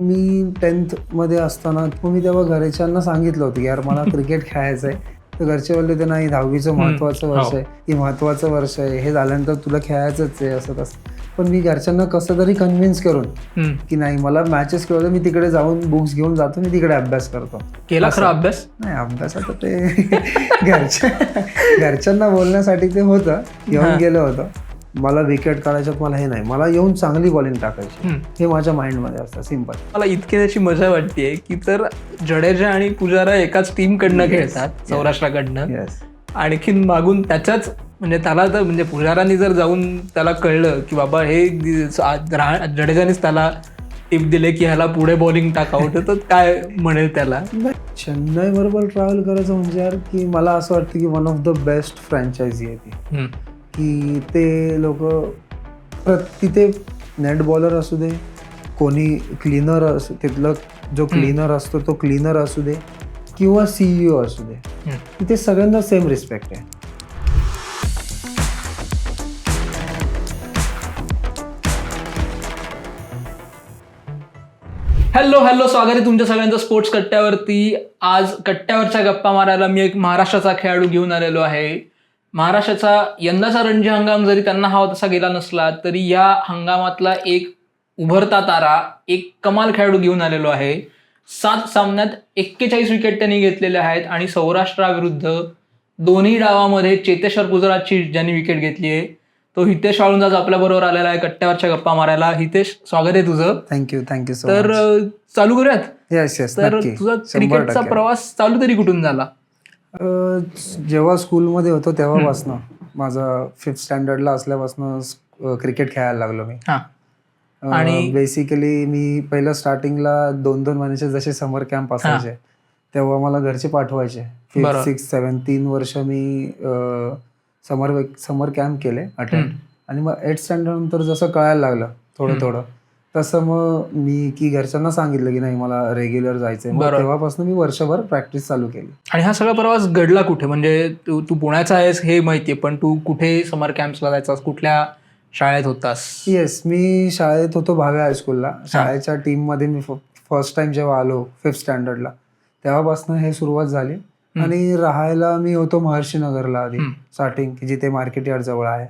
मी टेन्थमध्ये असताना मग मी तेव्हा घरच्यांना सांगितलं होतं की यार मला क्रिकेट खेळायचं आहे तर घरचे बोलले होते नाही दहावीचं महत्वाचं वर्ष हो. आहे. हे महत्वाचं वर्ष आहे. हे झाल्यानंतर तुला खेळायचंच आहे असं तसं. पण मी घरच्यांना कसं तरी कन्व्हिन्स करून. की नाही मला मॅचेस खेळतो मी तिकडे जाऊन बुक्स घेऊन जातो मी तिकडे अभ्यास करतो. केला खरा अभ्यास? नाही अभ्यासाचं ते घरच्या घरच्यांना बोलण्यासाठी ते होतं येऊन गेलं होतं. मला विकेट काढायच्यात मला हे नाही. मला येऊन चांगली बॉलिंग टाकायची. हे माझ्या माइंडमध्ये असतं. सिंपल मला इतकी त्याची मजा वाटतेय की तर जडेजा आणि पुजारा एकाच टीम कडनं खेळतात सौराष्ट्राकडनं. आणखीन मागून त्याच्याच म्हणजे त्याला तर म्हणजे पुजारांनी जर जाऊन त्याला कळलं की बाबा हे जडेजानेच त्याला टिप दिले की ह्याला पुढे बॉलिंग टाकावं तर काय म्हणेल त्याला? चेन्नई बरोबर ट्रॅव्हल करायचं म्हणजे यार की मला असं वाटतं की one of the best franchise आहे ती. की ते लोक तिथे नेट बॉलर असू दे कोणी क्लीनर असू तिथलं जो क्लीनर असतो तो क्लीनर असू दे किंवा सीईओ असू दे. तिथे सगळ्यांना सेम रिस्पेक्ट आहे. हॅलो हॅलो स्वागत आहे तुमच्या सगळ्यांचं स्पोर्ट्स कट्ट्यावरती. आज कट्ट्यावरच्या गप्पा मारायला मी एक महाराष्ट्राचा खेळाडू घेऊन आलेलो आहे. महाराष्ट्राचा यंदाचा रणजी हंगाम जरी त्यांना हवा तसा गेला नसला तरी या हंगामातला एक उभरता तारा एक कमाल खेळाडू घेऊन आलेलो आहे. सात सामन्यात एक्केचाळीस विकेट त्यांनी घेतलेल्या आहेत आणि सौराष्ट्राविरुद्ध दोन्ही डावामध्ये चेतेश्वर पुजाराची ज्यांनी विकेट घेतली आहे तो हितेश वाळुंज आज आपल्या बरोबर आलेला आहे कट्ट्यावरच्या गप्पा मारायला. हितेश स्वागत आहे तुझं. थँक्यू थँक्यू तर चालू करूयात? येस येस तर तुझा क्रिकेटचा. प्रवास चालू तरी कुठून झाला? अं, जेव्हा स्कूलमध्ये होतो तेव्हापासनं माझा फिफ्थ स्टँडर्डला असल्यापासून क्रिकेट खेळायला लागलो मी हा आणि- बेसिकली मी पहिलं स्टार्टिंगला दोन दोन महिन्याचे जसे समर कॅम्प असायचे तेव्हा मला घरचे पाठवायचे फिफ्थ बरोबर. सिक्स सेवन तीन वर्ष मी समर समर कॅम्प केले अटेंड. आणि मग एट स्टँडर्ड नंतर जसं कळायला लागलं थोडं. थोडं तसं मग मी की घरच्यांना सांगितलं की नाही मला रेग्युलर जायचंय. मग बरोबर. तेव्हापासून मी वर्षभर प्रॅक्टिस चालू केली. आणि हा सगळा प्रवास घडला कुठे? म्हणजे तू तू पुण्याचा आहेस हे माहितीये पण तू कुठे समर कॅम्प्सला जायचास? कुठल्या शाळेत होतास? येस मी शाळेत होतो भावे हायस्कूलला शाळेच्या टीममध्ये मी फर्स्ट टाइम जेव्हा आलो फिफ्थ स्टँडर्डला तेव्हापासून हे सुरुवात झाली. आणि राहायला मी होतो महर्षी नगरला आधी हम्म. स्टार्टिंग जिथे मार्केट यार्ड जवळ आहे.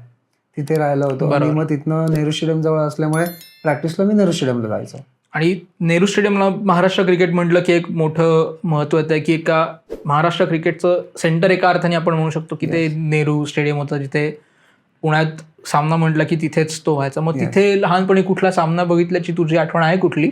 तिथे राहायला होतो. आणि बरोबर. मग तिथनं नेहरू स्टेडियम जवळ असल्यामुळे प्रॅक्टिसला मी नेहरू स्टेडियमला जायचो. आणि नेहरू स्टेडियमला महाराष्ट्र क्रिकेट म्हटलं की एक मोठं महत्त्व आहे की एका महाराष्ट्र क्रिकेटचं सेंटर एका अर्थाने आपण म्हणू शकतो की ते नेहरू स्टेडियम होतं जिथे पुण्यात सामना म्हटलं की तिथेच तो व्हायचा. मग. तिथे लहानपणी कुठला सामना बघितल्याची तुझी आठवण आहे कुठली?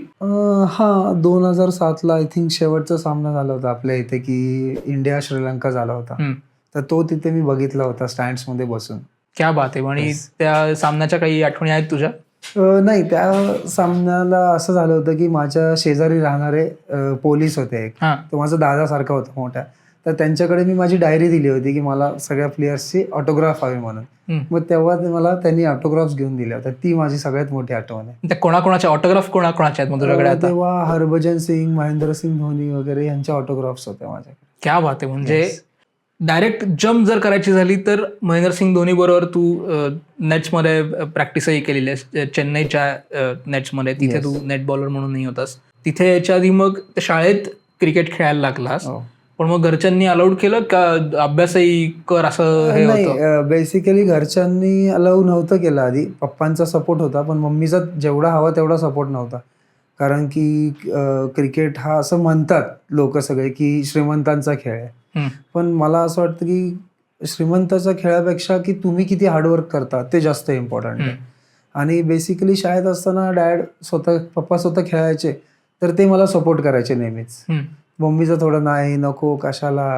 हा दोन हजार सातला आय थिंक शेवटचा सामना झाला होता आपल्या इथे की इंडिया श्रीलंका झाला होता. तर तो तिथे मी बघितला होता स्टँड्समध्ये बसून. क्या बात आहे. आणि. त्या सामन्याच्या काही आठवणी आहेत तुझ्या? नाही त्या सामन्याला असं झालं होतं की माझ्या शेजारी राहणारे अं, पोलीस होते एक. हा. तो माझा दादा सारखा होता मोठा. तर त्यांच्याकडे मी माझी डायरी दिली होती की मला सगळ्या प्लेयर्सची ऑटोग्राफ हवी म्हणून. हम्म. मग तेव्हा ते मला त्यांनी ऑटोग्राफ्स घेऊन दिल्या होत्या. ती माझी सगळ्यात मोठी आठवण आहे. त्या कोणाकोणाच्या ऑटोग्राफ कोणाकोणाच्या आहेत मग तुझ्याकडे अं, आता? तेव्हा हरभजन सिंग महेंद्र सिंग धोनी वगैरे यांच्या ऑटोग्राफ्स होत्या माझ्याकडे. क्या बात आहे. म्हणजे Yes. डायरेक्ट जम्प जर करायची झाली तर महेंद्र सिंग धोनी बरोबर तू नेट्समध्ये प्रॅक्टिसही केलेली आहे चेन्नईच्या नेट्समध्ये तिथे. तू नेट बॉलर म्हणूनही होतास. तिथे याच्या आधी मग शाळेत क्रिकेट खेळायला लागलास. हो. पण मग घरच्यांनी अलाउड केलं का अभ्यासही कर असं हे होतं? नाही बेसिकली घरच्यांनी अलाव नव्हतं केलं आधी. पप्पांचा सपोर्ट होता पण मम्मीचा जेवढा हवा तेवढा सपोर्ट नव्हता. कारण की क्रिकेट हा असं म्हणतात लोक सगळे की श्रीमंतांचा खेळ आहे. पण मला असं वाटतं की श्रीमंताच्या खेळापेक्षा की तुम्ही किती हार्डवर्क करता ते जास्त इम्पॉर्टंट आहे. आणि बेसिकली शाळेत असताना डॅड स्वतः पप्पा स्वतः खेळायचे तर ते मला सपोर्ट करायचे नेहमीच. मम्मीचं थोडं नाही नको कशाला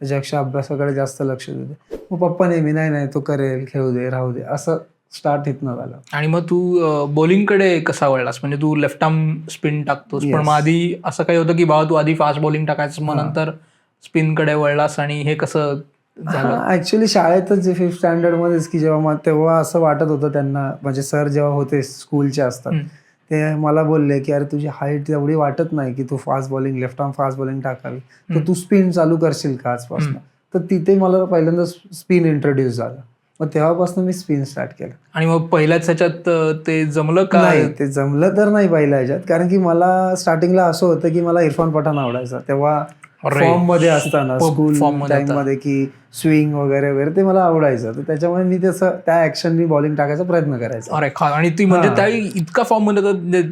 त्याच्यापेक्षा अभ्यासाकडे जास्त लक्ष देते मग पप्पा नेहमी नाही नाही तो करेल खेळू दे राहू दे असं स्टार्ट इथनं झालं आणि मग तू बॉलिंगकडे कसा वळलास म्हणजे तू लेफ्ट आर्म स्पिन टाकतोस पण. मग आधी असं काही होतं की बाबा तू आधी फास्ट बॉलिंग टाकायचं मग. नंतर स्पिनकडे वळलास आणि हे कसं झालं? ऍक्च्युली शाळेतच फिफ्थ स्टँडर्ड मध्येच की जेव्हा तेव्हा असं वाटत होतं त्यांना म्हणजे सर जेव्हा होते स्कूलचे असतात. ते मला बोलले की अरे तुझी हाईट एवढी वाटत नाही की तू fast bowling left arm fast bowling टाकावी. तर. तू स्पिन चालू करशील का आजपासून? तर तिथे मला पहिल्यांदा स्पिन इंट्रोड्यूस झाला. मग तेव्हापासून मी स्पिन स्टार्ट केलं. आणि मग पहिल्याच ह्याच्यात ते जमलं का? नाही ते जमलं तर नाही पहिल्या ह्याच्यात. कारण की मला स्टार्टिंगला असं होतं की मला इरफान पठाण आवडायचा. तेव्हा. फॉर्ममध्ये असताना स्कूल मध्ये टाइम. मध्ये की स्विंग वगैरे वगैरे ते मला आवडायचं तर त्याच्यामुळे मी तसं त्या ऍक्शननी बॉलिंग टाकायचा प्रयत्न करायचा अरे खा आणि ती म्हणजे हा. त्या इतका फॉर्ममध्ये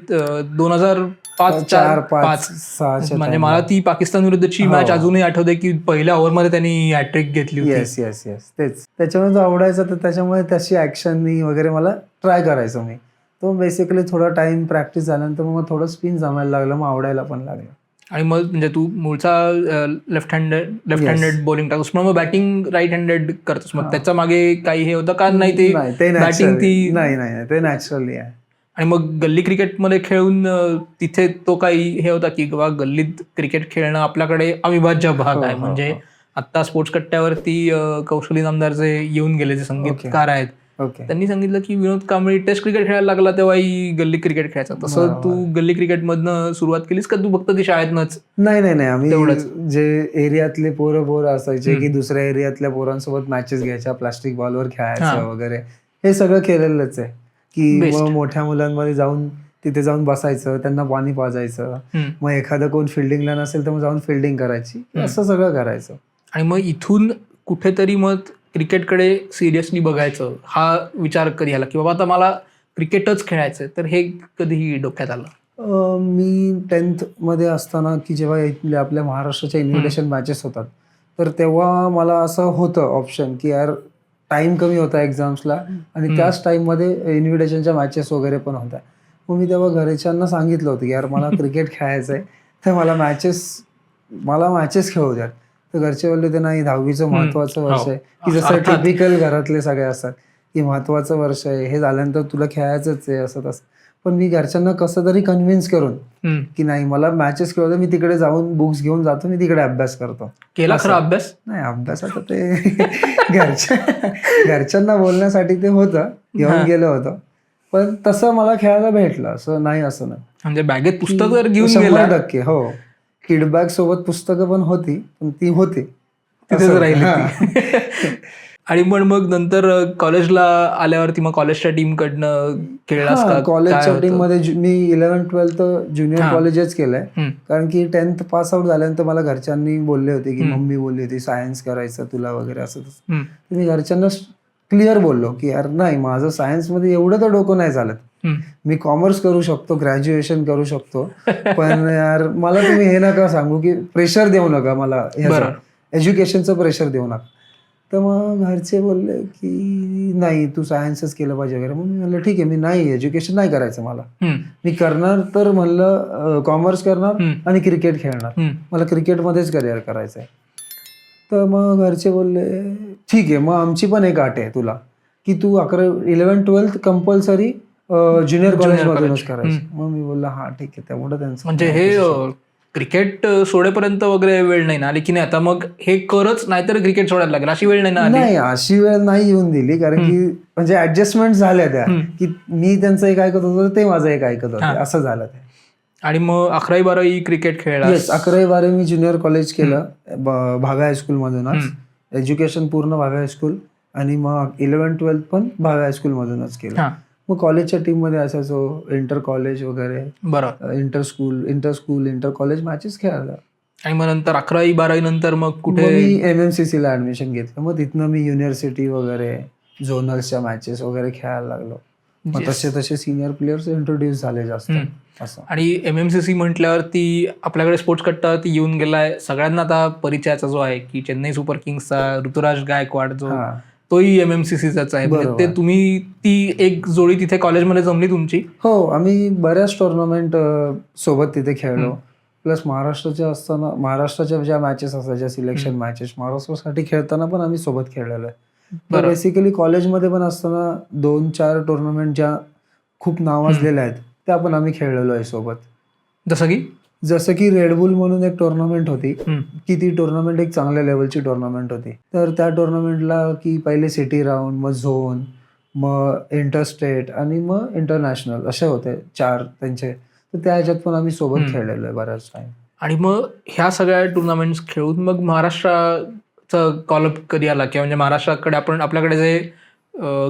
दोन हजार पाच चार पाच सहाच्या म्हणजे मला. ती पाकिस्तान विरुद्धची हो. मॅच अजूनही आठवते की पहिल्या ओव्हरमध्ये त्यांनी हॅट्रिक घेतली होती येस येस येस तेच त्याच्यामुळे तो आवडायचा तर त्याच्यामुळे तशी ऍक्शननी वगैरे मला ट्राय करायचो मी तो बेसिकली थोडा टाइम प्रॅक्टिस झाल्यानंतर मग थोडं स्पिन जमायला लागलं मग आवडायला पण लागलं आणि मग म्हणजे तू मूळचा left handed left. Handed bowling टाकतोस. मग बॅटिंग राईट हँडेड करतोस. मग. त्याच्यामागे काही हे होतं का? नाही ते बॅटिंग ती नाही ते नॅचरली आहे. आणि मग गल्ली क्रिकेटमध्ये खेळून तिथे तो काही हे होता की बाबा गल्लीत क्रिकेट खेळणं आपल्याकडे अविभाज्य भाग हो, आहे. हो, म्हणजे हो. आता स्पोर्ट्स कट्ट्यावरती कौशली नामदारचे येऊन गेले जे संगीतकार आहेत. त्यांनी सांगितलं की विनोद कांबळी टेस्ट क्रिकेट खेळायला लागला तेव्हाही गल्ली क्रिकेट खेळायचा. तसं. तू गल्ली क्रिकेटमधनं सुरुवात केलीस का तू फक्त ती शाळेतनच? नाही नाही नाही. आम्ही. जे एरियातले पोरं पोरं असायचे. की दुसऱ्या एरियातल्या पोरांसोबत मॅचेस घ्यायच्या प्लास्टिक बॉलवर हा. खेळायचं वगैरे. हे सगळं केलेलंच आहे. की मोठ्या मुलांमध्ये जाऊन तिथे जाऊन बसायचं त्यांना पाणी पाजायचं. मग एखादं कोण फिल्डिंगला नसेल तर मग जाऊन फिल्डिंग करायची. असं सगळं करायचं. आणि मग इथून कुठेतरी मग क्रिकेटकडे सिरियसली बघायचं हा विचार कधी आला? की बाबा आता मला क्रिकेटच खेळायचं तर हे कधीही डोक्यात आलं? मी टेन्थमध्ये असताना की जेव्हा इथल्या आपल्या महाराष्ट्राच्या इन्व्हिटेशन मॅचेस होतात तर तेव्हा मला असं होतं ऑप्शन की यार टाइम कमी होता एक्झाम्सला आणि. त्याच टाइममध्ये इन्व्हिटेशनच्या मॅचेस वगैरे पण होत्या. मग मी तेव्हा घरच्यांना सांगितलं होतं की यार मला क्रिकेट खेळायचं आहे तर मला मॅचेस मला मॅचेस खेळू द्यात. तर घरचे बोलले होते नाही दहावीचं. महत्वाचं वर्ष हो. आहे की जसं अर्थात. टिपिकल घरातले सगळे असतात की महत्वाचं वर्ष आहे हे झाल्यानंतर तुला खेळायचंच आहे असं तसं पण मी घरच्यांना कसं तरी कन्व्हिन्स करून. की नाही मला मॅचेस खेळतो मी तिकडे जाऊन बुक्स घेऊन जातो मी तिकडे अभ्यास करतो केला. खरा अभ्यास नाही अभ्यास आता ते घरच्या घरच्यांना बोलण्यासाठी ते होतं हा. घेऊन गेलं होतं पण तसं मला खेळायला भेटलं असं नाही असं नाही म्हणजे बॅगेत पुस्तक जर घेऊन टक्के हो किडबॅग सोबत पुस्तकं पण होती पण ती होती तिथेच राहिली. आणि पण मग नंतर कॉलेजला आल्यावरती मग कॉलेजच्या टीम कडनं खेळलास का काय कॉलेजच्या? टीममध्ये मी इलेव्हन ट्वेल्थ ज्युनियर. कॉलेजच केलंय. कारण की टेन्थ पास आउट झाल्यानंतर मला घरच्यांनी बोलले होते की. मम्मी बोलली होती सायन्स करायचं तुला वगैरे असं तसं मी घरच्यांना क्लिअर बोललो की यार नाही माझं सायन्समध्ये एवढं तर डोकं नाही चालत. मी कॉमर्स करू शकतो ग्रॅज्युएशन करू शकतो पण यार मला तुम्ही हे नका सांगू की प्रेशर देऊ नका मला. एज्युकेशनचं प्रेशर देऊ नका तर मग घरचे बोलले की नाही तू सायन्सच केलं पाहिजे वगैरे मग मी म्हणलं ठीक आहे मी नाही एज्युकेशन नाही करायचं मला. मी करणार तर म्हणलं कॉमर्स करणार. आणि क्रिकेट खेळणार. मला क्रिकेटमध्येच करिअर करायचं आहे तर मग घरचे बोलले ठीक आहे मग आमची पण एक अट आहे तुला की तू अकरा इलेव्हन ट्वेल्थ कंपल्सरी ज्युनियर कॉलेजमधूनच. करायचं. मग मी बोलला हा ठीक आहे. तेवढं त्यांचं म्हणजे हे क्रिकेट सोडेपर्यंत वगैरे वेळ नाही ना आली की नाही आता? मग हे करच नाहीतर क्रिकेट सोडायला लागेल. अशी वेळ नाही ना नाही अशी वेळ नाही येऊन दिली कारण की म्हणजे ऍडजस्टमेंट झाल्या त्या. की मी त्यांचं एक ऐकत होतो ते माझं एक ऐकत होते. असं झालं ते. आणि मग अकरावी बारावी क्रिकेट खेळला. येस अकरावी बारावी मी ज्युनियर कॉलेज केलं भागा हायस्कूल मधूनच. एज्युकेशन पूर्ण भागा हायस्कूल आणि मग इलेव्हन ट्वेल्थ पण भागा हायस्कूल मधूनच केलं. हा. मग कॉलेजच्या टीममध्ये असायचो इंटर कॉलेज वगैरे बरं. Inter school inter school inter college matches खेळायला. आणि मग नंतर अकरावी बारावी नंतर मग कुठे? मी एम एम सी सी ला ऍडमिशन घेतलं. मग तिथनं मी युनिव्हर्सिटी वगैरे झोनल्सच्या मॅचेस वगैरे खेळायला लागलो. तसे तसे सिनियर प्लेयर्स इंट्रोड्यूस झाले जास्त. आणि एम एम सी सी म्हटल्यावरती आपल्याकडे स्पोर्ट्स कट्टावरती येऊन गेलाय. सगळ्यांना आता परिचयाचा जो आहे की चेन्नई सुपर किंग्सचा ऋतुराज गायकवाड जो हा. तोही एम एम सी सीचाच आहे. म्हणजे. ते तुम्ही ती एक जोडी तिथे कॉलेजमध्ये जमली तुमची? हो आम्ही बऱ्याच टुर्नामेंट सोबत तिथे खेळलो. प्लस महाराष्ट्राच्या असताना महाराष्ट्राच्या ज्या मॅचेस असायच्या सिलेक्शन मॅचेस महाराष्ट्रासाठी खेळताना पण आम्ही सोबत खेळलेलो आहे. बेसिकली कॉलेजमध्ये पण असताना दोन चार टुर्नामेंट ज्या खूप नावाजलेल्या आहेत त्या पण आम्ही खेळलेलो आहे सोबत. जसं की? जसं की रेडबुल म्हणून एक टुर्नामेंट होती. की ती टुर्नामेंट एक चांगल्या लेवलची टुर्नामेंट होती. तर त्या टुर्नामेंटला की पहिले सिटी राऊंड मग झोन मग इंटरस्टेट आणि मग इंटरनॅशनल असे होते चार त्यांचे. तर त्या ह्याच्यात पण आम्ही सोबत. खेळलेलो आहे बऱ्याच टाइम आणि मग ह्या सगळ्या टुर्नामेंट्स खेळून मग महाराष्ट्राचं कॉलअप कधी आला? किंवा म्हणजे महाराष्ट्राकडे आपण आपल्याकडे जे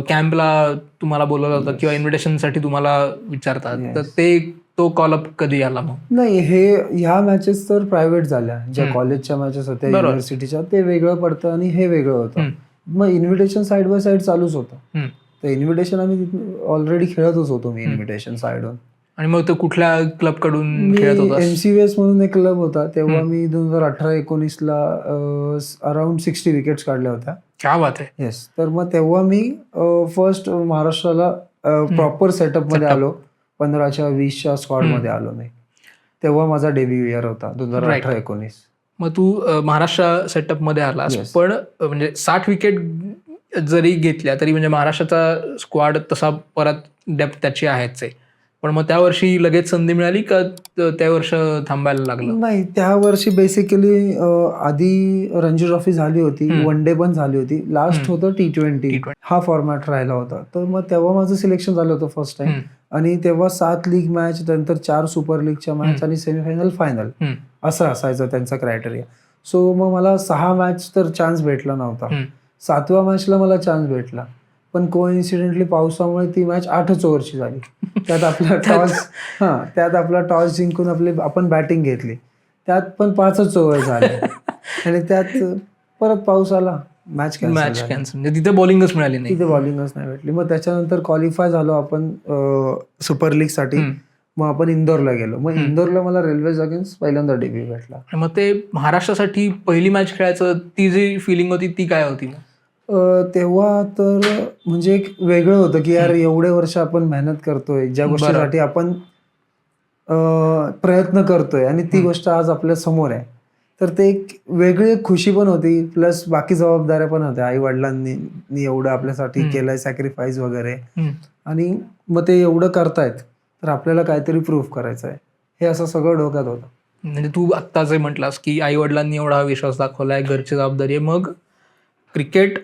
कॅम्पला तुम्हाला बोलवलं होतं किंवा इन्व्हिटेशनसाठी तुम्हाला विचारतात. तर ते तो कॉलअप कधी आला मग नाही हे ह्या मॅचेस तर प्रायव्हेट झाल्या ज्या. कॉलेजच्या मॅचेस होत्या. युनिव्हर्सिटीच्या ते वेगळं पडतं आणि हे वेगळं होतं. मग इन्व्हिटेशन साईड बाय साईड चालूच होतं. तर इन्व्हिटेशन आम्ही ऑलरेडी खेळतच होतो मी. इन्व्हिटेशन साईडवर आणि मग तो कुठल्या क्लबकडून एमसीव्हीएस म्हणून एक क्लब होता तेव्हा. मी दोन हजार अठरा एकोणीसला अराउंड सिक्स्टी विकेट्स काढल्या होत्या क्या बात आहे येस तर मग तेव्हा मी फर्स्ट महाराष्ट्राला प्रॉपर सेटअपमध्ये. आलो. पंधराच्या वीसच्या स्क्वॉडमध्ये आलो मी. तेव्हा माझा डेब्यू इयर होता दोन हजार. अठरा एकोणीस. मग तू महाराष्ट्र सेटअपमध्ये आलास. पण म्हणजे साठ विकेट जरी घेतल्या तरी म्हणजे महाराष्ट्राचा स्क्वॉड तसा परत डेप्थ त्याची आहेच आहे. पण मग त्या वर्षी लगेच संधी मिळाली का त्या वर्ष थांबायला लागलं? नाही त्या वर्षी बेसिकली आधी रणजी ट्रॉफी झाली होती. वन डे पण झाली होती. लास्ट. होतं टी ट्वेंटी T20. हा फॉर्मॅट राहिला होता. तर मग तेव्हा माझं सिलेक्शन झालं होतं फर्स्ट टाइम आणि तेव्हा सात लीग मॅच नंतर चार सुपर लीगच्या मॅच. आणि सेमीफायनल फायनल असं असायचं त्यांचा क्रायटेरिया सो मग मला सहा मॅच तर चान्स भेटला नव्हता. सातव्या मॅचला मला चान्स भेटला. पण को इन्सिडेंटली पावसामुळे ती मॅच आठच ओव्हरची झाली. त्यात आपला टॉस हा त्यात आपला टॉस जिंकून आपली आपण बॅटिंग घेतली. त्यात पण पाचच ओव्हर झाले. आणि त्यात परत पाऊस आला मॅच मॅच कॅन्सल म्हणजे तिथे बॉलिंगच मिळाली नाही. तिथे बॉलिंगच नाही भेटली. मग त्याच्यानंतर क्वालिफाय झालो आपण सुपर लीगसाठी. मग आपण इंदोरला गेलो. मग. इंदोरला मला रेल्वे अगेन्स्ट पहिल्यांदा डेब्यू भेटला. मग ते महाराष्ट्रासाठी पहिली मॅच खेळायचं ती जी फिलिंग होती ती काय होती मग? अ, तेव्हा तर म्हणजे एक वेगळं होतं की यार एवढे वर्ष आपण मेहनत करतोय ज्या बरं. गोष्टीसाठी आपण अ, प्रयत्न करतोय आणि ती. गोष्ट आज आपल्यासमोर आहे तर ते एक वेगळी एक खुशी पण होती प्लस बाकी जबाबदाऱ्या पण होत्या आई वडिलांनी नी एवढं आपल्यासाठी. केलंय सॅक्रिफाईस वगैरे हम्म. आणि मग ते एवढं करतायत तर आपल्याला काहीतरी प्रूफ करायचं आहे हे असं सगळं डोक्यात होतं म्हणजे तू आत्ता जे म्हटलास की आई वडिलांनी एवढा विश्वास दाखवलाय घरची जबाबदारी आहे मग क्रिकेट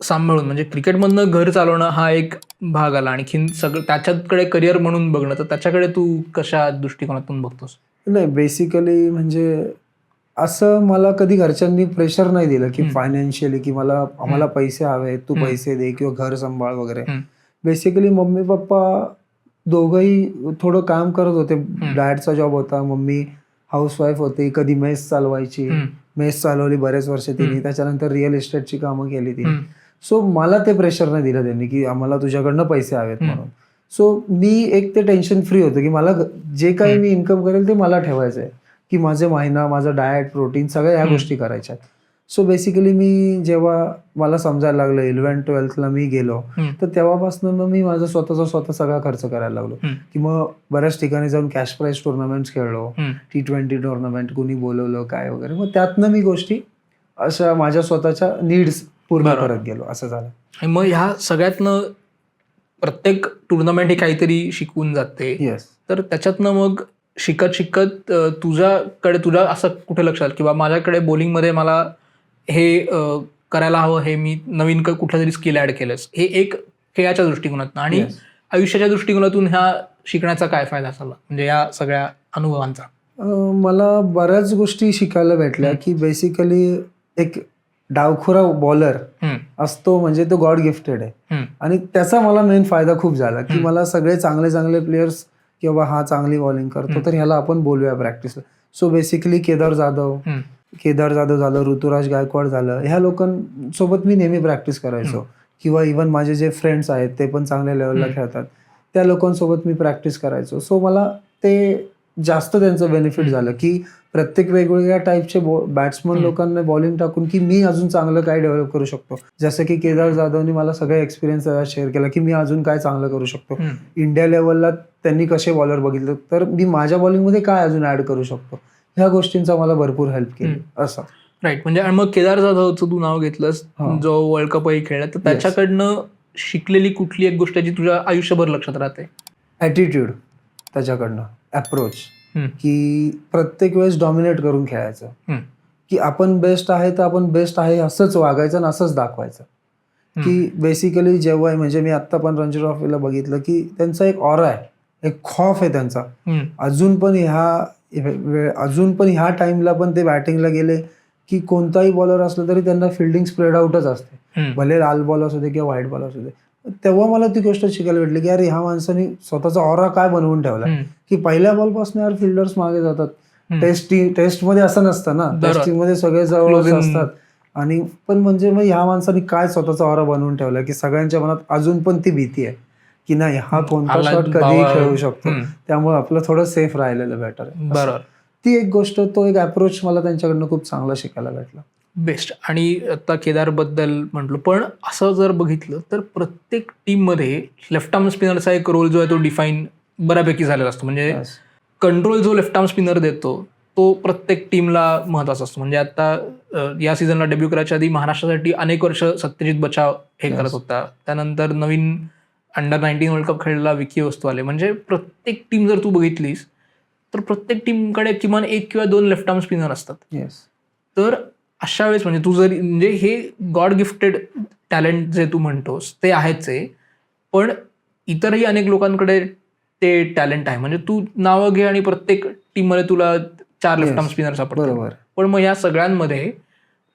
सांभाळून म्हणजे क्रिकेटमधनं घर चालवणं हा एक भाग आला आणखीन सगळं त्याच्याकडे करिअर म्हणून बघणं तर त्याच्याकडे तू कशा दृष्टिकोनातून बघतोस नाही बेसिकली म्हणजे असं मला कधी घरच्यांनी प्रेशर नाही दिलं की. फायनान्शियली की मला आम्हाला पैसे हवे तू. पैसे दे किंवा घर सांभाळ वगैरे. बेसिकली मम्मी पप्पा दोघंही थोडं काम करत होते डॅडचा जॉब होता मम्मी हाऊसवाईफ होती कधी मेस चालवायची. मेस चालवली बरेच वर्ष तिने. त्याच्यानंतर रिअल इस्टेटची कामं केली तिने हम्म. सो मला ते प्रेशर नाही दिलं त्यांनी की आम्हाला तुझ्याकडनं पैसे हवेत. म्हणून सो मी एक ते टेन्शन फ्री होतं की मला जे काही. मी इन्कम करेल ते मला ठेवायचं आहे की माझे महिना माझं डाएट प्रोटीन सगळ्या ह्या. गोष्टी करायच्या आहेत सो बेसिकली मी जेव्हा मला समजायला लागलं इलेव्हन ट्वेल्थला मी गेलो. तर तेव्हापासून मग मी माझा स्वतःचा स्वतः सगळा खर्च करायला लागलो. की मग बऱ्याच ठिकाणी जाऊन कॅश प्राईज टुर्नामेंट खेळलो. टी ट्वेंटी टुर्नामेंट कुणी बोलवलं काय वगैरे मग त्यातनं मी गोष्टी अशा माझ्या स्वतःच्या नीड्स पूर्ण बरोबर. करत गेलो असं झालं. आणि मग ह्या सगळ्यातनं प्रत्येक टुर्नामेंट ही काहीतरी शिकवून जाते. येस तर त्याच्यातनं मग शिकत शिकत अ, तुझ्याकडे तुझ्या असं कुठे लक्षात किंवा माझ्याकडे बॉलिंगमध्ये मला हे अ, करायला हवं हे मी नवीन क- कुठलं तरी स्किल ऍड केलंस? हे एक खेळाच्या दृष्टिकोनातून आणि Yes. आयुष्याच्या दृष्टिकोनातून ह्या शिकण्याचा काय फायदा झाला? म्हणजे या सगळ्या अनुभवांचा. अं, मला बऱ्याच गोष्टी शिकायला भेटल्या. की बेसिकली एक डावखुरा बॉलर असतो म्हणजे तो गॉड गिफ्टेड आहे आणि त्याचा मला मेन फायदा खूप झाला की. मला सगळे चांगले चांगले प्लेयर्स किंवा हा चांगली बॉलिंग करतो. तर ह्याला आपण बोलूया प्रॅक्टिसला सो बेसिकली केदार जाधव केदार जाधव झालं ऋतुराज गायकवाड झालं ह्या लोकांसोबत मी नेहमी प्रॅक्टिस करायचो. किंवा इवन माझे जे फ्रेंड्स आहेत ते पण चांगल्या लेवलला. खेळतात त्या लोकांसोबत मी प्रॅक्टिस करायचो सो मला ते जास्त त्यांचं बेनिफिट. झालं. की प्रत्येक वेगवेगळ्या टाईपचे बॅट्समन. लोकांना बॉलिंग टाकून की मी अजून चांगलं काय डेव्हलप करू शकतो? जसं की केदार जाधवनी मला सगळे एक्सपिरियन्स शेअर केला की मी अजून काय चांगलं करू शकतो. इंडिया लेवलला त्यांनी कसे बॉलर बघितलं? तर मी माझ्या बॉलिंगमध्ये काय अजून ऍड करू शकतो? ह्या गोष्टींचा मला भरपूर हेल्प केली. असं. राईट म्हणजे आणि मग केदार जाधवचं तू नाव घेतलंस. जो वर्ल्ड कपही खेळला तर त्याच्याकडनं शिकलेली कुठली एक गोष्ट जी तुझ्या आयुष्यभर लक्षात राहते? ॲटिट्यूड त्याच्याकडनं. अप्रोच. की प्रत्येक वेळेस डॉमिनेट करून खेळायचं. की आपण बेस्ट आहे तर आपण बेस्ट आहे असंच वागायचं आणि असंच दाखवायचं. की बेसिकली जेव्हा म्हणजे मी आत्ता पण रणजी ट्रॉफीला बघितलं की त्यांचा एक ऑरा आहे. एक खॉफ आहे त्यांचा. अजून पण ह्या अजून पण ह्या टाइमला पण ते बॅटिंगला गेले की कोणताही बॉलर असला तरी त्यांना फिल्डिंग स्प्रेड आउटच असते. भले लाल बॉल असू दे किंवा व्हाईट बॉल असू दे. तेव्हा मला ती गोष्ट शिकायला भेटली की अरे ह्या माणसाने स्वतःचा ऑरा काय बनवून ठेवला. की पहिल्या बॉलपासून यार फिल्डर्स मागे जातात हम्म. टेस्ट टेस्टमध्ये असं नसतं ना बरोबर. टेस्टिंगमध्ये सगळे जवळ. असतात आणि पण म्हणजे मग ह्या माणसाने काय स्वतःचा ऑरा बनवून ठेवला की सगळ्यांच्या मनात अजून पण ती भीती आहे की नाही हा कोणता शॉट कधीही. खेळू शकतो. त्यामुळे आपलं थोडं सेफ राहिलेलं बेटर आहे ती एक गोष्ट तो एक अप्रोच मला त्यांच्याकडनं खूप चांगला शिकायला भेटला बेस्ट आणि आता केदारबद्दल म्हटलं. पण असं जर बघितलं तर प्रत्येक टीममध्ये लेफ्ट आर्म स्पिनरचा एक रोल जो आहे तो डिफाईन बऱ्यापैकी झालेला असतो. म्हणजे. कंट्रोल जो लेफ्ट आर्म स्पिनर देतो तो प्रत्येक टीमला महत्त्वाचा असतो. म्हणजे आता या सीझनला डेब्यू करायच्या आधी महाराष्ट्रासाठी अनेक वर्ष सत्यजित बचाव हे. करत होता. त्यानंतर नवीन अंडर नाईन्टीन वर्ल्ड कप खेळलेला विकी वस्तू आले म्हणजे प्रत्येक टीम जर तू बघितलीस तर प्रत्येक टीमकडे किमान एक किंवा दोन लेफ्ट आर्म स्पिनर असतात. तर अशा वेळेस म्हणजे तू जरी म्हणजे हे गॉड गिफ्टेड टॅलेंट जे तू म्हणतोस ते आहेच आहे. पण इतरही अनेक लोकांकडे ते टॅलेंट आहे. म्हणजे तू नावं घे आणि प्रत्येक टीममध्ये तुला चार लेफ्ट आर्म. स्पिनर बरोबर. पण मग या सगळ्यांमध्ये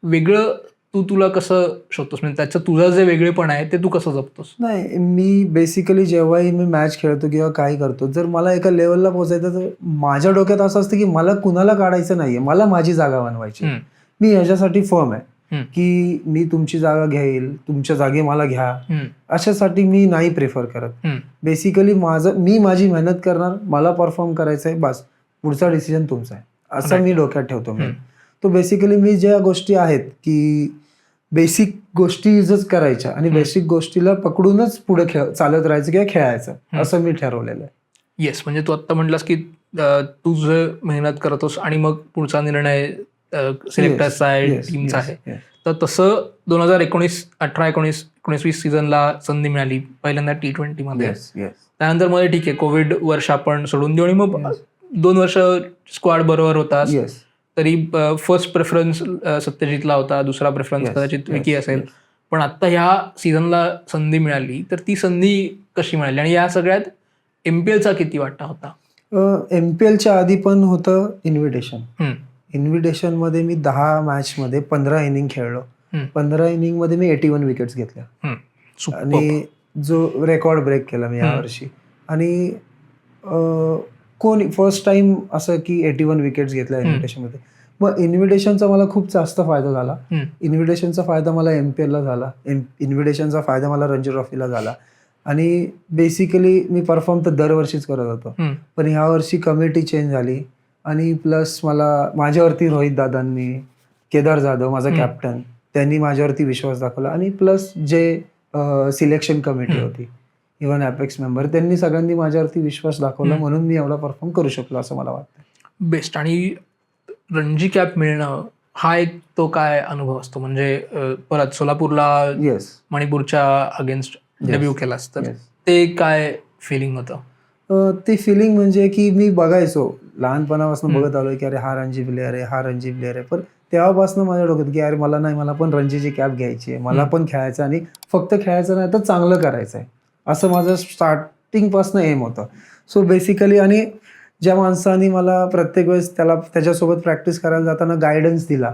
वेगळं तू तुला कसं शोधतोस? म्हणजे त्याचं तुझं जे वेगळेपण आहे ते तू कसं जपतोस? नाही मी बेसिकली जेव्हाही मी मॅच खेळतो किंवा काही करतो जर मला एका लेवलला पोहोचायचं तर माझ्या डोक्यात असं असतं की मला कुणाला काढायचं नाहीये मला माझी जागा बनवायची मी ह्याच्यासाठी फर्म आहे. की मी तुमची जागा घेईल तुमच्या जागी मला घ्या अशासाठी मी नाही प्रेफर करत. बेसिकली माझं मी माझी मेहनत करणार मला परफॉर्म करायचं आहे बस पुढचा डिसिजन तुमचा आहे असं. मी डोक्यात ठेवतो मी. तो बेसिकली मी ज्या गोष्टी आहेत की बेसिक गोष्टी इजच करायच्या आणि. बेसिक गोष्टीला पकडूनच पुढे खेळ चालत राहायचं किंवा खेळायचं असं मी ठरवलेलं आहे येस म्हणजे तू आता म्हटलास की तू जे मेहनत करतोस आणि मग पुढचा निर्णय सिलेक्टर्सचा आहे टीमचा आहे. तर तसं दोन हजार एकोणीस अठरा एकोणीस एकोणीस वीस सीझनला संधी मिळाली पहिल्यांदा टी ट्वेंटीमध्ये. त्यानंतरमध्ये ठीक आहे कोविड वर्ष आपण सोडून देऊ आणि मग. दोन वर्ष स्क्वॉड बरोबर होता. तरी फर्स्ट प्रेफरन्स सत्यजितला होता दुसरा प्रेफरन्स कदाचित विकी असेल. पण आता ह्या सीझनला संधी मिळाली तर ती संधी कशी मिळाली आणि या सगळ्यात एमपीएलचा किती वाटा होता एम पी एलच्या आधी पण होतं इन्व्हिटेशन हम्म, इन्व्हिटेशनमध्ये मी दहा मॅच मध्ये पंधरा इनिंग खेळलो. पंधरा इनिंगमध्ये मी एटी वन विकेट्स घेतल्या. आणि जो रेकॉर्ड ब्रेक केला मी. यावर्षी आणि कोण फर्स्ट टाइम असं की एटी वन विकेट्स घेतल्या हम्म. इन्व्हिटेशनमध्ये मग इन्व्हिटेशनचा मला खूप जास्त फायदा झाला. इन्व्हिटेशनचा फायदा मला एम पी एलला झाला इन्व्हिटेशनचा फायदा मला रणजी ट्रॉफीला झाला आणि बेसिकली मी परफॉर्म तर दरवर्षीच करत होतो. पण ह्या वर्षी कमिटी चेंज झाली आणि प्लस मला माझ्यावरती रोहित दादांनी केदार जाधव माझा. कॅप्टन त्यांनी माझ्यावरती विश्वास दाखवला आणि प्लस जे सिलेक्शन कमिटी. होती इव्हन ॲपेक्स मेंबर त्यांनी सगळ्यांनी माझ्यावरती विश्वास दाखवला. म्हणून मी एवढा परफॉर्म करू शकलो असं मला वाटतं बेस्ट आणि रणजी कॅप मिळणं हा एक तो काय अनुभव असतो म्हणजे परत सोलापूरला येस मणिपूरच्या अगेन्स्ट. डेब्यू केलास तर येस ते काय फिलिंग होतं ते फिलिंग म्हणजे की मी बघायचो. लहानपणापासून. बघत आलोय की अरे हा रणजी प्लेअर आहे हा रणजी प्लेअर आहे. पण तेव्हापासून माझ्या डोक्यात की अरे मला नाही मला पण रणजीची कॅप घ्यायची आहे. मला. पण खेळायचं आणि फक्त खेळायचं नाही तर चांगलं करायचं आहे. असं माझं स्टार्टिंगपासून एम होतं. सो बेसिकली आणि ज्या माणसाने मला प्रत्येक वेळेस त्याला त्याच्यासोबत प्रॅक्टिस करायला जाताना गायडन्स दिला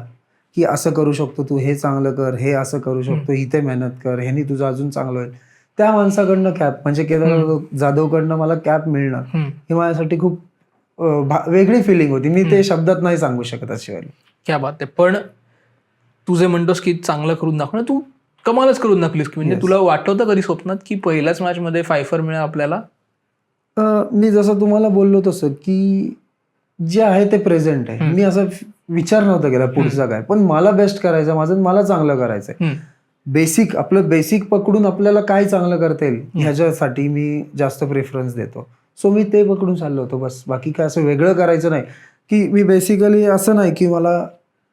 की असं करू शकतो तू हे चांगलं कर हे असं करू शकतो इथे मेहनत कर ह्यानी तुझं अजून चांगलं होईल. त्या माणसाकडनं कॅप म्हणजे केदार जाधवकडनं मला कॅप मिळणं हम्म. ही माझ्यासाठी खूप वेगळी फिलिंग होती. मी ते शब्दात नाही सांगू शकत अशी वाली क्या बात आहे पण तू जे म्हणतोस की चांगलं करून दाखव ना तू कमालच करून दाखवलीस की म्हणजे. तुला वाटवतं कधी स्वप्नात की पहिल्याच मॅच मध्ये फायफर मिळेल आपल्याला? मी जसं तुम्हाला बोललो तसं की जे आहे ते प्रेझेंट आहे. मी असं विचार नव्हता केला पुढचा काय. पण मला बेस्ट करायचं माझं मला चांगलं करायचंय. बेसिक आपलं बेसिक पकडून आपल्याला काय चांगलं करता येईल ह्याच्यासाठी मी जास्त प्रेफरन्स देतो. सो मी ते पकडून चाललो होतो बस. बाकी काय असं वेगळं करायचं नाही. की मी बेसिकली असं नाही की मला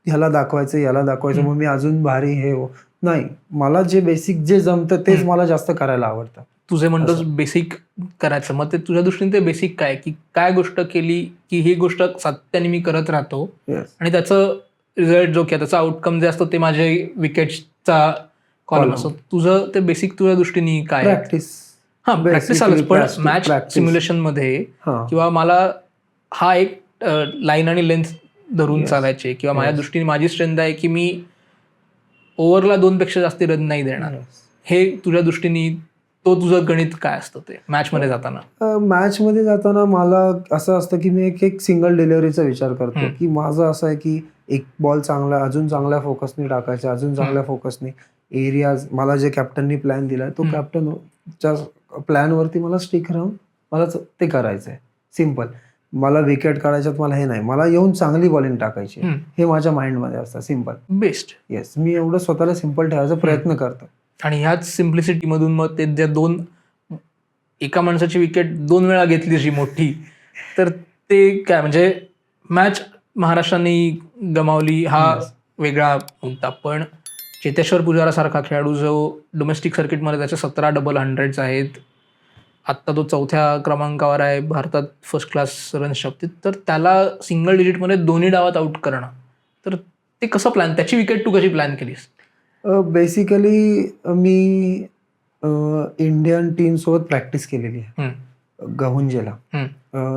ह्याला दाखवायचं याला दाखवायचं मग मी अजून भारी हे हो. नाही. मला जे बेसिक जे जमतं तेच. मला जास्त करायला आवडतं. तुझे म्हणतोस बेसिक करायचं. मग ते तुझ्या दृष्टीने ते बेसिक काय? की काय गोष्ट केली की ही गोष्ट सातत्याने मी करत राहतो? आणि त्याचं रिझल्ट जो की त्याचा आउटकम जे असतो ते माझे विकेट्सचा कॉलम. असतो तुझं ते बेसिक तुझ्या दृष्टीने काय? प्रॅक्टिस हा प्रॅक्टिस आलंच पण मॅच. सिम्युलेशनमध्ये किंवा मला हा एक लाईन आणि लेंथ धरून. चालायचे किंवा माझ्या. दृष्टीने माझी स्ट्रेंथ आहे की मी ओव्हरला दोन पेक्षा जास्त रन नाही देणार हे तुझ्या दृष्टीने तो तुझं गणित काय असतं ते मॅच मध्ये जाताना मॅच मध्ये जाताना मला असं असतं की मी एक एक सिंगल डिलिव्हरीचा विचार करतो. की माझं असं आहे की एक बॉल चांगला अजून चांगल्या फोकसने टाकायचा अजून चांगल्या फोकसने एरियाज मला जे कॅप्टननी प्लॅन दिलाय तो. कॅप्टनच्या प्लॅनवरती मला स्टिक राहून मला ते करायचं आहे सिंपल मला विकेट काढायच्यात मला हे नाही. मला येऊन चांगली बॉलिंग टाकायची. हे माझ्या माइंडमध्ये असतं. सिंपल बेस्ट येस मी एवढं स्वतःला सिंपल ठेवायचा प्रयत्न करतो. आणि ह्याच सिम्प्लिसिटी मधून मग ते ज्या दोन एका माणसाची विकेट दोन वेळा घेतली जी मोठी तर ते काय म्हणजे मॅच महाराष्ट्राने गमावली हा. वेगळा मुद्दा. पण चेतेश्वर पुजारासारखा खेळाडू जो डोमेस्टिक सर्किटमध्ये त्याचे सतरा डबल हंड्रेड्स आहेत आत्ता तो चौथ्या क्रमांकावर आहे भारतात फर्स्ट क्लास रन्स बाबतीत तर त्याला सिंगल डिजिटमध्ये दोन्ही डावात आउट करणं. तर ते कसं प्लॅन त्याची विकेट तू कशी प्लॅन केलीस? बेसिकली मी इंडियन टीम सोबत प्रॅक्टिस केलेली आहे. गहुंजेला.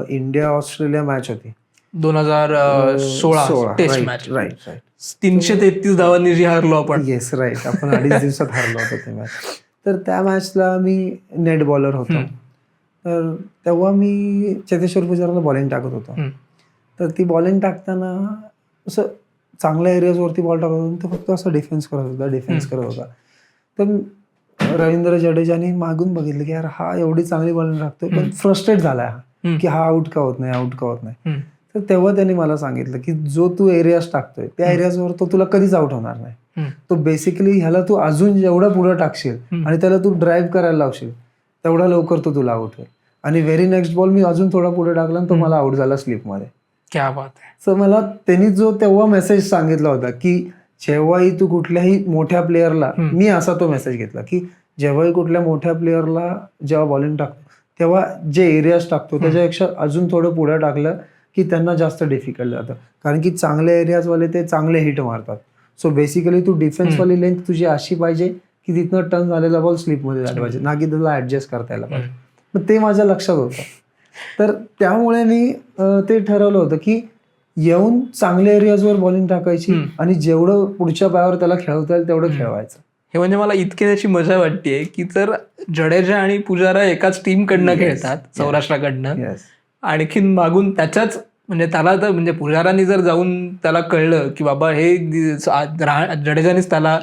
इंडिया ऑस्ट्रेलिया मॅच होती. दोन हजार सोळा टेस्ट मॅच राईट राईट तीनशे तेहतीस धावांनी जी हारलो आपण. येस राईट आपण अडीच दिवसात हारलो होतो ते मॅच तर त्या मॅचला मी नेट बॉलर होतो. तर तेव्हा मी चेतेश्वर पुजाराला बॉलिंग टाकत होतो. तर ती बॉलिंग टाकताना असं चांगल्या एरियाजवरती बॉल टाकत होता. तो फक्त असं डिफेन्स करत होता डिफेन्स करत होता. तर रवींद्र जडेजाने मागून बघितलं की यार हा एवढी चांगली बॉलिंग टाकतोय पण. फ्रस्ट्रेट झालाय हा हम्म. की हा आउट का होत नाही आउट का होत नाही. तर तेव्हा त्यांनी मला सांगितलं की जो तू एरियाज टाकतोय त्या. एरियाजवर तो तुला कधीच आउट होणार नाही. तो बेसिकली ह्याला तू अजून जेवढं पुढे टाकशील. आणि त्याला तू ड्राईव्ह करायला लावशील तेवढा लवकर तो तुला आउट होईल आणि व्हेरी नेक्स्ट बॉल मी अजून थोडा पुढे टाकला आणि तो. मला आउट झाला स्लिपमध्ये क्या बात आहे सो मला त्यांनी जो तेव्हा मेसेज सांगितला होता की जेव्हाही तू कुठल्याही मोठ्या प्लेअरला हम्म. मी असा तो मेसेज घेतला की जेव्हाही कुठल्या मोठ्या प्लेअरला जेव्हा बॉलिंग टाकतो तेव्हा जे एरियाज टाकतो त्याच्यापेक्षा अजून थोडं पुढे टाकलं की त्यांना जास्त डिफिकल्ट जातं. कारण की चांगले एरियाजवाले ते चांगले हिट मारतात. सो बेसिकली तू डिफेन्सवाली लेंथ तुझी अशी पाहिजे की तिथनं टर्न झालेला बॉल स्लिपमध्ये झाला पाहिजे. ना की तुला ऍडजस्ट करता यायला पाहिजे. मग ते माझ्या लक्षात होतं. तर त्यामुळे मी ते ठरवलं होतं की येऊन चांगल्या एरियाजवर बॉलिंग टाकायची. आणि जेवढं पुढच्या पायावर त्याला खेळवता येईल तेवढं. खेळवायचं. हे म्हणजे मला इतके त्याची मजा वाटते की तर जडेजा आणि पुजारा एकाच टीम कडनं. खेळतात. सौराष्ट्राकडनं आणखीन मागून त्याच्याच म्हणजे त्याला तर म्हणजे पुजारांनी जर जाऊन त्याला कळलं की बाबा हे जडेजानेच त्याला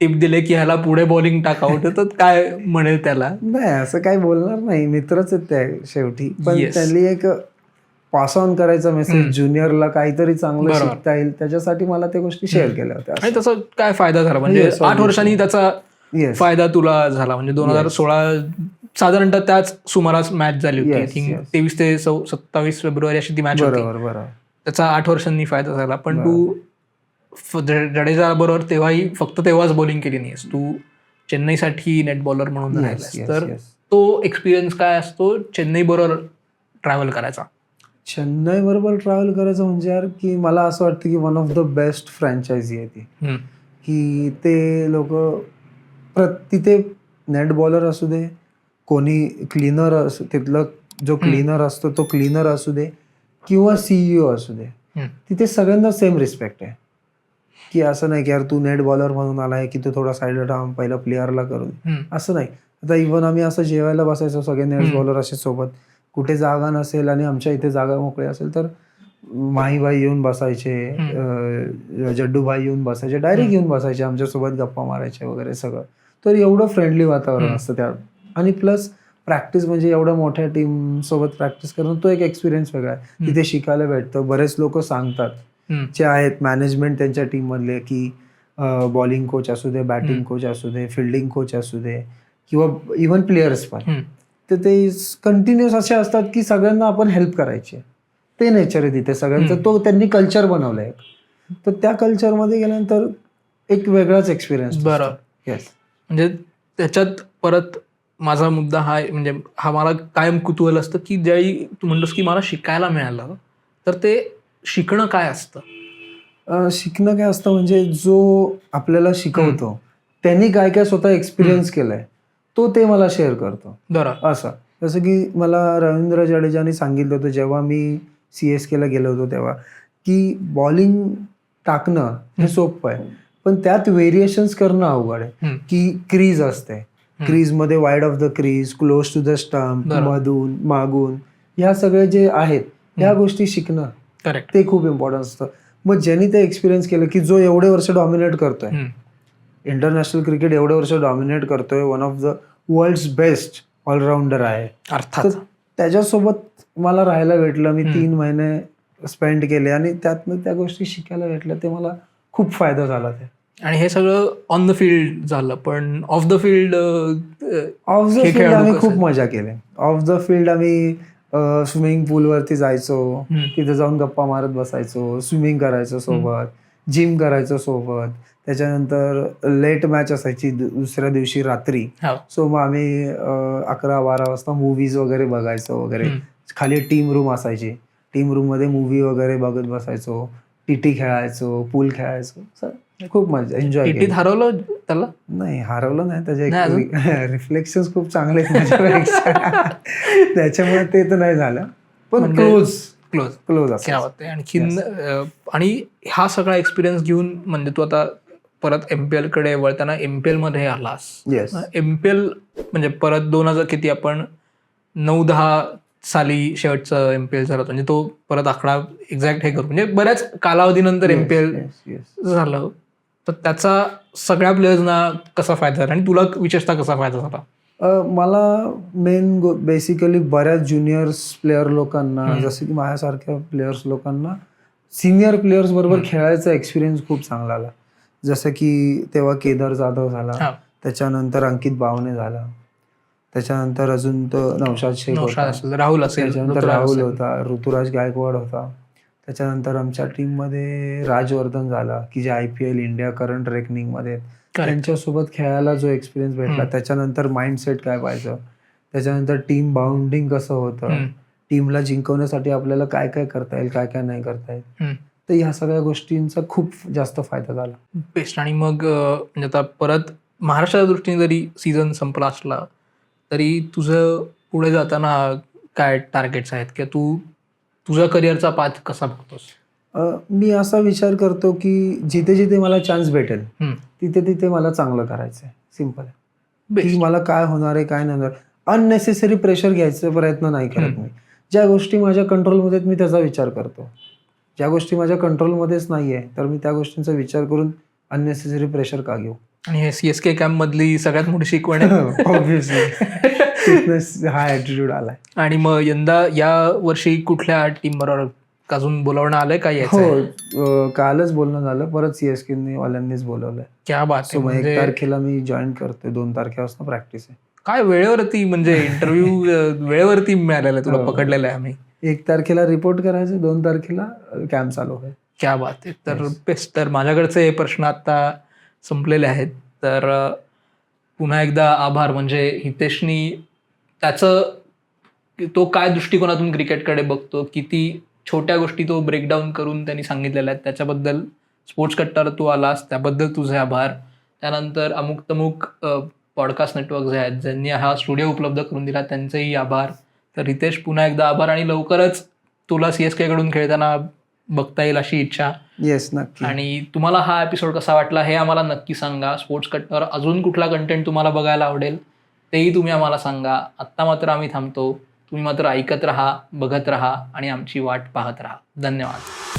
टिप दिले की ह्याला पुढे बॉलिंग टाकावं तर काय म्हणेल त्याला नाही असं काही बोलणार नाही मित्रच आहेत ते शेवटी पण. त्यांनी एक पास ऑन करायचा. मेसेज ज्युनियरला काहीतरी चांगलं. शिकता येईल त्याच्यासाठी मला त्या गोष्टी शेअर. केल्या होत्या आणि त्याचा काय फायदा झाला म्हणजे आठ. वर्षांनी त्याचा फायदा तुला झाला म्हणजे दोन हजार. सोळा साधारणतः त्याच सुमारास मॅच झाली होती. I Yes, think yes. तेवीस ते सौ- सत्तावीस फेब्रुवारी अशी ती मॅच होती. बरोबर बरोबर. त्याचा आठ वर्षांनी फायदा झाला. पण तू फ- ज- जडेजा बरोबर तेव्हाही फक्त तेव्हाच बॉलिंग केली नाहीस. तू चेन्नईसाठी नेट बॉलर म्हणून Yes, राहिलास yes, तर yes. तो एक्सपिरियन्स काय असतो? चेन्नई बरोबर ट्रॅव्हल करायचा. चेन्नई बरोबर ट्रॅव्हल करायचं म्हणजे यार की मला असं वाटतं की one of the best franchise आहे ती. हम्म. की ते लोक प्र तिथे नेट बॉलर असू दे कोणी क्लीनर असू तिथलं जो क्लीनर असतो तो क्लीनर असू दे किंवा सीईओ असू दे. तिथे सगळ्यांना सेम रिस्पेक्ट आहे की असं नाही की यार तू नेट बॉलर म्हणून आलाय की तू थोडा साईडला थांब पहिला प्लेअरला करू दे हम्म. असं नाही आता इव्हन आम्ही असं जेवायला बसायचो सगळे नेट. बॉलर असे सोबत कुठे जागा नसेल आणि आमच्या इथे जागा मोकळी असेल तर माहीबाई येऊन बसायचे जड्डूभाई येऊन बसायचे डायरेक्ट. येऊन बसायचे आमच्यासोबत गप्पा मारायचे वगैरे सगळं तर एवढं फ्रेंडली वातावरण. असतं त्या आणि प्लस प्रॅक्टिस म्हणजे एवढ्या मोठ्या टीम सोबत प्रॅक्टिस करणं तो एक एक्सपिरियन्स वेगळा आहे. तिथे शिकायला भेटतं बरेच लोक सांगतात. जे आहेत मॅनेजमेंट त्यांच्या टीम मधले की बॉलिंग कोच असू दे बॅटिंग. कोच असू दे फिल्डिंग कोच असू दे किंवा इव्हन प्लेयर्स पण. तर ते कंटिन्युअस असे असतात की सगळ्यांना आपण हेल्प करायची. ते नेचर आहे तिथे सगळ्यांचं. तो त्यांनी कल्चर बनवलंय तर त्या कल्चरमध्ये गेल्यानंतर एक वेगळाच एक्सपिरियन्स बरं येस म्हणजे त्याच्यात परत माझा मुद्दा हा म्हणजे हा मला कायम कुतूहल असतं की ज्यावेळी तू म्हणतोस की मला शिकायला मिळालं तर ते शिकणं काय असतं? शिकणं काय असतं म्हणजे जो आपल्याला शिकवतो त्यांनी काय काय स्वतः एक्सपिरियन्स केलाय तो ते मला शेअर करतो. बरं. असं. जसं की मला रवींद्र जडेजाने सांगितलं होतं जेव्हा मी सी एस केला गेलो होतो तेव्हा की बॉलिंग टाकणं हे सोपं आहे पण त्यात व्हेरिएशन्स करणं अवघड आहे. की क्रीज असते. क्रीजमध्ये wide of the crease close to the stump. मधून मागून ह्या सगळे जे आहेत ह्या. गोष्टी शिकणं करेक्ट ते खूप इम्पॉर्टंट असतं. मग ज्यांनी ते एक्सपिरियन्स केलं की जो एवढे वर्ष डॉमिनेट करतोय. इंटरनॅशनल क्रिकेट एवढे वर्ष डॉमिनेट करतोय one of the world best allrounder आहे. अर्थात. त्याच्यासोबत मला राहायला भेटलं मी. तीन महिने स्पेंड केले आणि त्यातनं त्या गोष्टी शिकायला भेटल्या ते मला खूप फायदा झाला ते. आणि हे सगळं ऑन द फील्ड झालं पण off the field off the हे फील्ड आम्ही? खूप मजा केली. ऑफ द फील्ड आम्ही स्विमिंग पूलवरती जायचो. तिथे जाऊन गप्पा मारत बसायचो स्विमिंग करायचो सोबत जिम करायचो सोबत. त्याच्यानंतर लेट मॅच असायची दुसऱ्या दिवशी रात्री. सो मग आम्ही अकरा बारा वाजता मूवीज वगैरे बघायचो वगैरे. खाली टीम रूम असायची. टीम रूममध्ये मूवी वगैरे बघत बसायचो. टीटी खेळायचो पूल खेळायचो. खूप मजा एन्जॉय टीटीत हरवलं त्याला? नाही हरवलं नाही. त्याचे रिफ्लेक्शन खूप चांगले त्याच्यामुळे ते तर नाही झालं. पण क्लोज क्लोज क्लोज आणखीन आणि हा सगळा एक्सपिरियन्स घेऊन म्हणजे तू आता परत एमपीएलकडे वळताना एमपीएलमध्ये आलास. एमपीएल म्हणजे परत दोन हजार किती आपण नऊ दहा साली शेवटचं एमपीएल झालं. म्हणजे तो परत आकडा एक्झॅक्ट हे करू. म्हणजे बऱ्याच कालावधीनंतर एमपीएल झालं. तर त्याचा सगळ्या प्लेयर्सना कसा फायदा झाला आणि तुला विशेषतः कसा फायदा झाला मला मेन बेसिकली बऱ्याच ज्युनियर्स प्लेअर लोकांना. जसं की माझ्यासारख्या प्लेयर्स लोकांना सिनियर प्लेयर्स बरोबर. खेळायचा एक्सपिरियन्स खूप चांगला आला जसं की तेव्हा केदार जाधव झाला. त्याच्यानंतर अंकित बावणे झाला त्याच्यानंतर अजून तो नौशाद शेख होता राहुल असेल त्याच्यानंतर राहुल. होता ऋतुराज गायकवाड होता त्याच्यानंतर आमच्या टीममध्ये राजवर्धन झाला की जे I P L India current रेकनिंगमध्ये आहेत. Correct. त्यांच्यासोबत खेळायला जो एक्सपिरियन्स भेटला. त्याच्यानंतर माइंडसेट काय पाहिजे त्याच्यानंतर टीम बाउंडिंग कसं होतं. टीमला जिंकवण्यासाठी आपल्याला काय काय करता येईल काय काय नाही करता येईल. तर ह्या सगळ्या गोष्टींचा खूप जास्त फायदा झाला बेस्ट आणि मग म्हणजे आता परत महाराष्ट्राच्या दृष्टीने जरी सीझन संपला असला तरी तुझं पुढे जाताना काय टार्गेट्स आहेत किंवा तू तुझ्या करिअरचा पाथ कसा बघतोस? मी असा विचार करतो की जिथे जिथे मला चान्स भेटेल. तिथे तिथे मला चांगलं करायचं आहे. सिंपल की मला काय होणार आहे काय नाही होणार. अननेसेसरी प्रेशर घ्यायचा प्रयत्न नाही करत. मी. ज्या गोष्टी माझ्या कंट्रोलमध्ये मी त्याचा विचार करतो. ज्या गोष्टी माझ्या कंट्रोलमध्येच नाही आहे तर मी त्या गोष्टींचा विचार करून अननेसेसरी प्रेशर का घेऊ? आणि हे सीएसके कॅम्प मधली सगळ्यात मोठी शिकवण आहे. हा आलाय. आणि मग यंदा या वर्षी कुठल्या टीम बरोबर अजून बोलावणं आलंय का हो कालच बोलणं झालं. परत सीएसके वाल्यांनीच बोलवलंय. क्या बात सो एक म्हणजे तारखेला मी जॉईन करतोय. दोन तारखेपासून प्रॅक्टिस आहे. काय वेळेवरती म्हणजे इंटरव्ह्यू वेळेवरती मिळालेला आहे तुला? हो. पकडलेलं आहे आम्ही. एक तारखेला रिपोर्ट करायचं दोन तारखेला कॅम्प चालू आहे क्या बात आहे. तर. बेस्ट तर माझ्याकडचे प्रश्न आता संपलेले आहेत. तर पुन्हा एकदा आभार. म्हणजे हितेशनी त्याचं तो काय दृष्टिकोनातून क्रिकेटकडे बघतो किती छोट्या गोष्टी तो ब्रेकडाऊन करून त्यांनी सांगितलेल्या आहेत. त्याच्याबद्दल स्पोर्ट्स कट्टावर तू आलास त्याबद्दल तुझे आभार. त्यानंतर अमुक तमुक पॉडकास्ट नेटवर्क जे आहेत ज्यांनी हा स्टुडिओ उपलब्ध करून दिला त्यांचेही आभार. तर रितेश पुन्हा एकदा आभार आणि लवकरच तुला सी एस केकडून खेळताना बघता येईल अशी इच्छा. येस नक्की. आणि तुम्हाला हा एपिसोड कसा वाटला हे आम्हाला नक्की सांगा. स्पोर्ट्स कटवर अजून कुठला कंटेंट तुम्हाला बघायला आवडेल तेही तुम्ही आम्हाला सांगा. आत्ता मात्र आम्ही थांबतो. तुम्ही मात्र ऐकत राहा बघत राहा आणि आमची वाट पाहत राहा. धन्यवाद.